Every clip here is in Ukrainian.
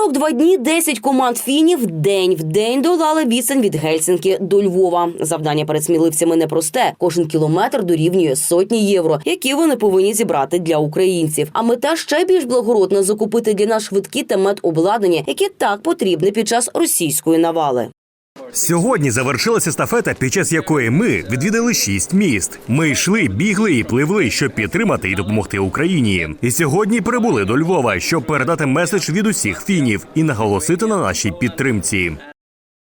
42 дні 10 команд фінів день в день долали відстань від Гельсінки до Львова. Завдання перед сміливцями непросте. Кожен кілометр дорівнює сотні євро, які вони повинні зібрати для українців. А мета ще більш благородна закупити для нас швидкі та медобладнання, які так потрібне під час російської навали. Сьогодні завершилася естафета, під час якої ми відвідали шість міст. Ми йшли, бігли і пливли, щоб підтримати і допомогти Україні. І сьогодні прибули до Львова, щоб передати меседж від усіх фінів і наголосити на нашій підтримці.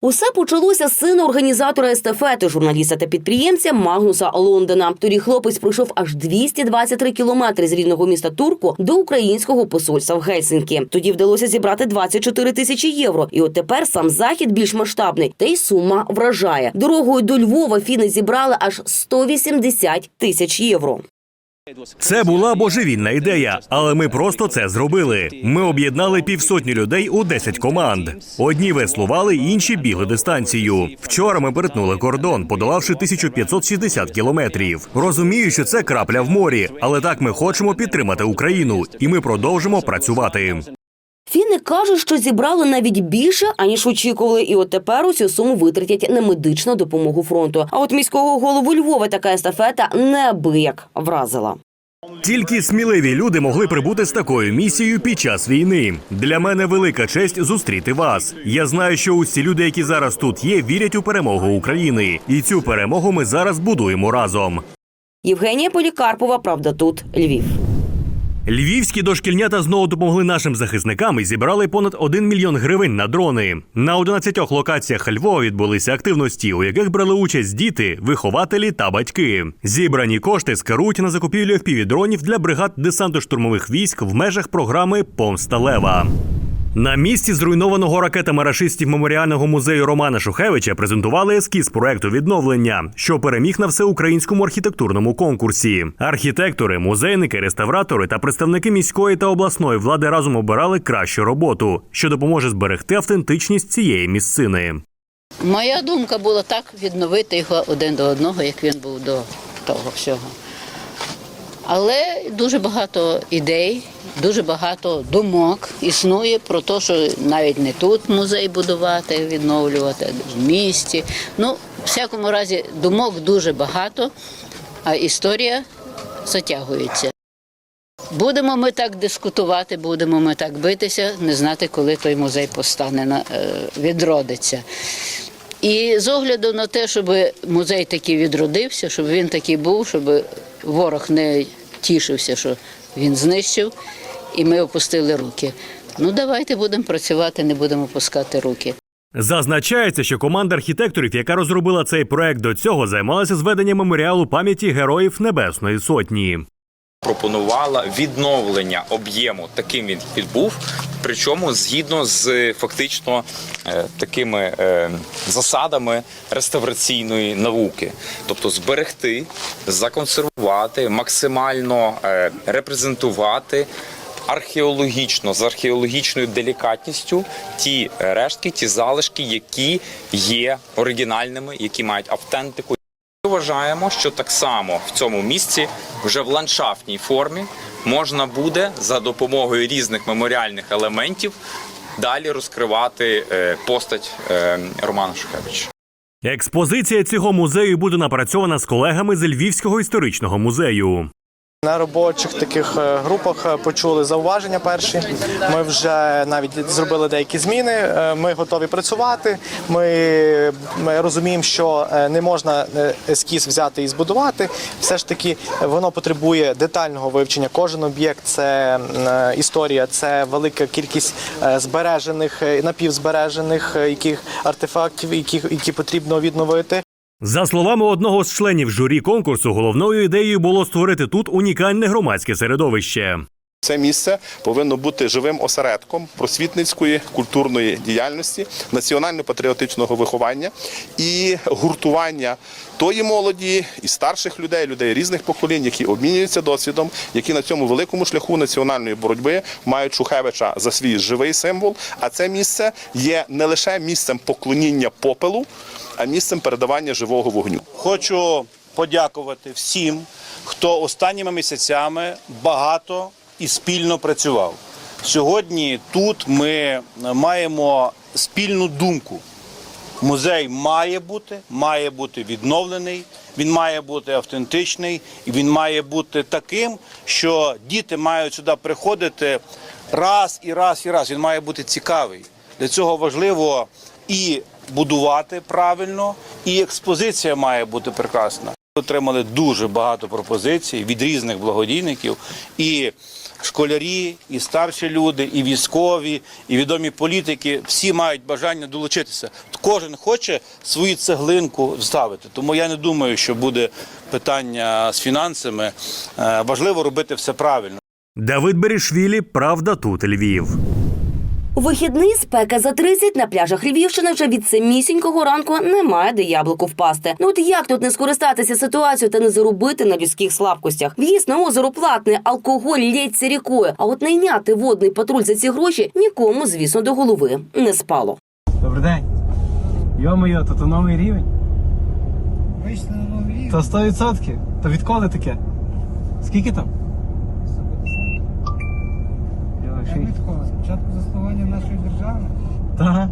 Усе почалося з сина організатора естафети, журналіста та підприємця Магнуса Лондона. Тоді хлопець пройшов аж 223 кілометри з рідного міста Турку до українського посольства в Гельсінкі. Тоді вдалося зібрати 24 тисячі євро. І от тепер сам захід більш масштабний, та й сума вражає. Дорогою до Львова фіни зібрали аж 180 тисяч євро. Це була божевільна ідея, але ми просто це зробили. Ми об'єднали півсотні людей у 10 команд. Одні веслували, інші бігли дистанцію. Вчора ми перетнули кордон, подолавши 1560 кілометрів. Розумію, що це крапля в морі, але так ми хочемо підтримати Україну, і ми продовжимо працювати. Фіни кажуть, що зібрали навіть більше аніж очікували, і от тепер усю суму витратять на медичну допомогу фронту. А от міського голову Львова така естафета неабияк вразила. Тільки сміливі люди могли прибути з такою місією під час війни. Для мене велика честь зустріти вас. Я знаю, що усі люди, які зараз тут є, вірять у перемогу України, і цю перемогу ми зараз будуємо разом. Євгенія Полікарпова, правда, тут Львів. Львівські дошкільнята знову допомогли нашим захисникам і зібрали понад 1 мільйон гривень на дрони. На 11 локаціях Львова відбулися активності, у яких брали участь діти, вихователі та батьки. Зібрані кошти скерують на закупівлю FPV-дронів для бригад десантно-штурмових військ в межах програми Помста Лева. На місці зруйнованого ракетами рашистів меморіального музею Романа Шухевича презентували ескіз проекту відновлення, що переміг на всеукраїнському архітектурному конкурсі. Архітектори, музейники, реставратори та представники міської та обласної влади разом обирали кращу роботу, що допоможе зберегти автентичність цієї місцини. Моя думка була так відновити його один до одного, як він був до того всього. Але дуже багато ідей, дуже багато думок існує про те, що навіть не тут музей будувати, відновлювати, в місті. Ну, в всякому разі, думок дуже багато, а історія затягується. Будемо ми так дискутувати, будемо ми так битися, не знати, коли той музей постане е, відродиться. І з огляду на те, щоб музей такий відродився, щоб він такий був, щоб ворог не тішився, що він знищив, і ми опустили руки. Ну давайте будемо працювати, не будемо опускати руки. Зазначається, що команда архітекторів, яка розробила цей проект до цього, займалася зведенням меморіалу пам'яті героїв Небесної Сотні. пропонувала відновлення об'єму таким він був, причому згідно з фактично е, такими е, засадами реставраційної науки, тобто зберегти, законсервувати, максимально е, репрезентувати. Археологічно з археологічною делікатністю ті рештки, ті залишки, які є оригінальними, які мають автентику. Вважаємо, що так само в цьому місці вже в ландшафтній формі можна буде за допомогою різних меморіальних елементів далі розкривати е, постать е, Романа Шухевича. Експозиція цього музею буде напрацьована з колегами з Львівського історичного музею. На робочих таких е, групах е, почули зауваження перші. Ми вже навіть зробили деякі зміни. Е, Ми готові працювати. Ми, ми розуміємо, що не можна ескіз взяти і збудувати. Все ж таки, воно потребує детального вивчення. Кожен об'єкт це історія, це велика кількість збережених, напівзбережених яких артефактів, які, які потрібно відновити. За словами одного з членів журі конкурсу, головною ідеєю було створити тут унікальне громадське середовище. Це місце повинно бути живим осередком просвітницької культурної діяльності, національно-патріотичного виховання і гуртування тої молоді і старших людей, людей різних поколінь, які обмінюються досвідом, які на цьому великому шляху національної боротьби мають Шухевича за свій живий символ. А це місце є не лише місцем поклоніння попелу, а місцем передавання живого вогню. Хочу подякувати всім, хто останніми місяцями багато і спільно працював. Сьогодні тут ми маємо спільну думку. Музей має бути, має бути відновлений, він має бути автентичний і він має бути таким, що діти мають сюди приходити раз і раз і раз. Він має бути цікавий. Для цього важливо і будувати правильно, і експозиція має бути прекрасна. Отримали дуже багато пропозицій від різних благодійників і школярі, і старші люди, і військові, і відомі політики. Всі мають бажання долучитися. Кожен хоче свою цеглинку вставити. Тому я не думаю, що буде питання з фінансами. Е, Важливо робити все правильно. Давид Берішвілі, Правда тут Львів. У вихідний спека за 30 на пляжах Львівщини вже від самісінького ранку немає де яблуку впасти. Ну от як тут не скористатися ситуацією та не заробити на людських слабкостях? В'їзд на озеро платний, алкоголь лється рікою. А от найняти водний патруль за ці гроші нікому, звісно, до голови не спало. Добрий день. Йо-моє, то то новий рівень. Вийшли на новий рівень. То 100%. То відколи таке? Скільки там? Я, Я шість. Спочатку заснування нашої держави. Та.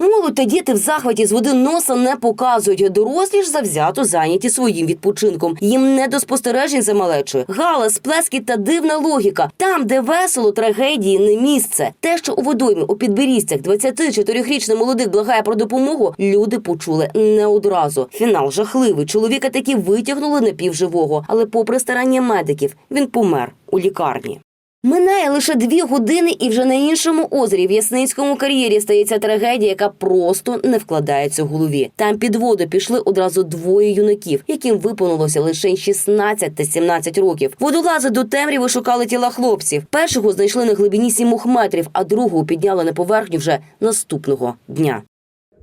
Ну, Молодь та діти в захваті з води носа не показують. Дорослі ж завзято зайняті своїм відпочинком. Їм не до спостережень за малечою. Галас, плески та дивна логіка. Там, де весело, трагедії не місце. Те, що у водоймі у підберістях 24-річний молодик благає про допомогу, люди почули не одразу. Фінал жахливий. Чоловіка таки витягнули напівживого, але, попри старання медиків, він помер у лікарні. Минає лише дві години, і вже на іншому озері в Ясницькому кар'єрі стається трагедія, яка просто не вкладається в голові. Там під воду пішли одразу двоє юнаків, яким виповнилося лише 16 та 17 років. Водолази до темряви шукали тіла хлопців. Першого знайшли на глибині 7 метрів, а другого підняли на поверхню вже наступного дня.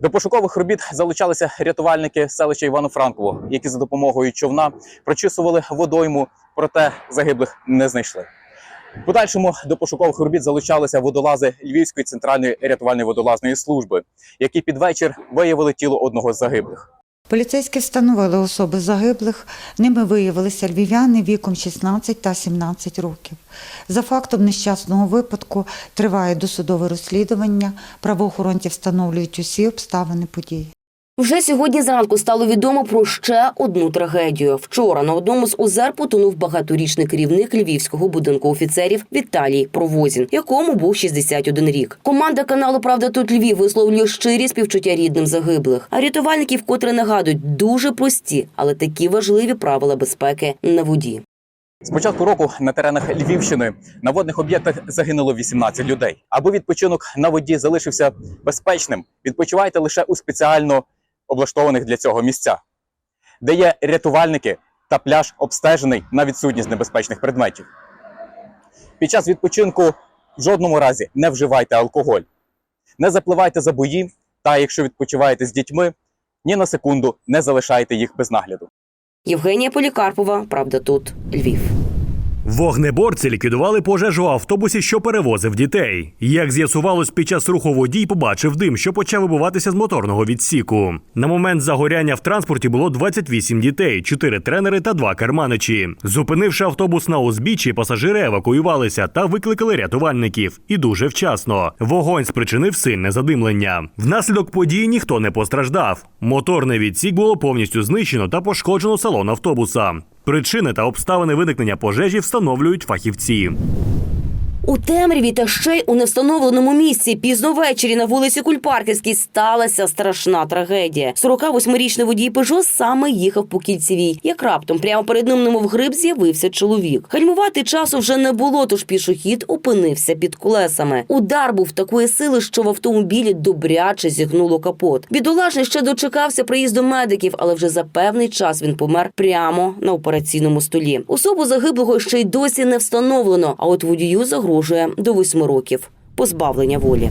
До пошукових робіт залучалися рятувальники селища Івано-Франково, які за допомогою човна прочисували водойму, проте загиблих не знайшли. В подальшому до пошукових робіт залучалися водолази Львівської центральної рятувальної водолазної служби, які під вечір виявили тіло одного з загиблих. Поліцейські встановили особи загиблих. Ними виявилися львів'яни віком 16 та 17 років. За фактом нещасного випадку триває досудове розслідування. Правоохоронці встановлюють усі обставини події. Вже сьогодні зранку стало відомо про ще одну трагедію. Вчора на одному з озер потонув багаторічний керівник львівського будинку офіцерів Віталій Провозін, якому був 61 рік. Команда каналу Правда тут Львів висловлює щирі співчуття рідним загиблих. А рятувальники вкотре нагадують дуже прості, але такі важливі правила безпеки на воді. З початку року на теренах Львівщини на водних об'єктах загинуло 18 людей. Аби відпочинок на воді залишився безпечним, відпочивайте лише у спеціально облаштованих для цього місцях, де є рятувальники та пляж обстежений на відсутність небезпечних предметів. Під час відпочинку в жодному разі не вживайте алкоголь, не запливайте за бої, та якщо відпочиваєте з дітьми, ні на секунду не залишайте їх без нагляду. Євгенія Полікарпова, правда, тут Львів. Вогнеборці ліквідували пожежу у автобусі, що перевозив дітей. Як з'ясувалось, під час руху водій побачив дим, що почав вибиватися з моторного відсіку. На момент загоряння в транспорті було 28 дітей, 4 тренери та 2 керманичі. Зупинивши автобус на узбіччі, пасажири евакуювалися та викликали рятувальників. І дуже вчасно. Вогонь спричинив сильне задимлення. Внаслідок події ніхто не постраждав. Моторний відсік було повністю знищено та пошкоджено салон автобуса. Причини та обставини виникнення пожежі встановлюють фахівці. У темряві та ще й у невстановленому місці пізно ввечері на вулиці Кульпарківській сталася страшна трагедія. 48-річний водій Пежо саме їхав по кільцевій. Як раптом прямо перед ним немов гриб з'явився чоловік. Гальмувати часу вже не було, тож пішохід опинився під колесами. Удар був такої сили, що в автомобілі добряче зігнуло капот. Бідолашний ще дочекався приїзду медиків, але вже за певний час він помер прямо на операційному столі. Особу загиблого ще й досі не встановлено. А от водію загрожує до восьми років позбавлення волі.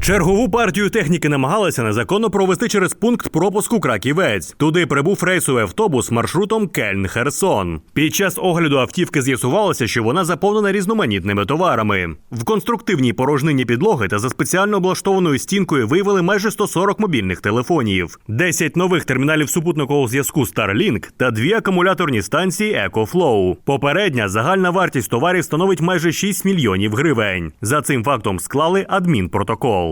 Чергову партію техніки намагалися незаконно провести через пункт пропуску Краківець. Туди прибув рейсовий автобус маршрутом Кельн-Херсон. Під час огляду автівки з'ясувалося, що вона заповнена різноманітними товарами. В конструктивній порожнині підлоги та за спеціально облаштованою стінкою виявили майже 140 мобільних телефонів, 10 нових терміналів супутникового зв'язку Starlink та дві акумуляторні станції EcoFlow. Попередня загальна вартість товарів становить майже 6 мільйонів гривень. За цим фактом склали адмінпротокол.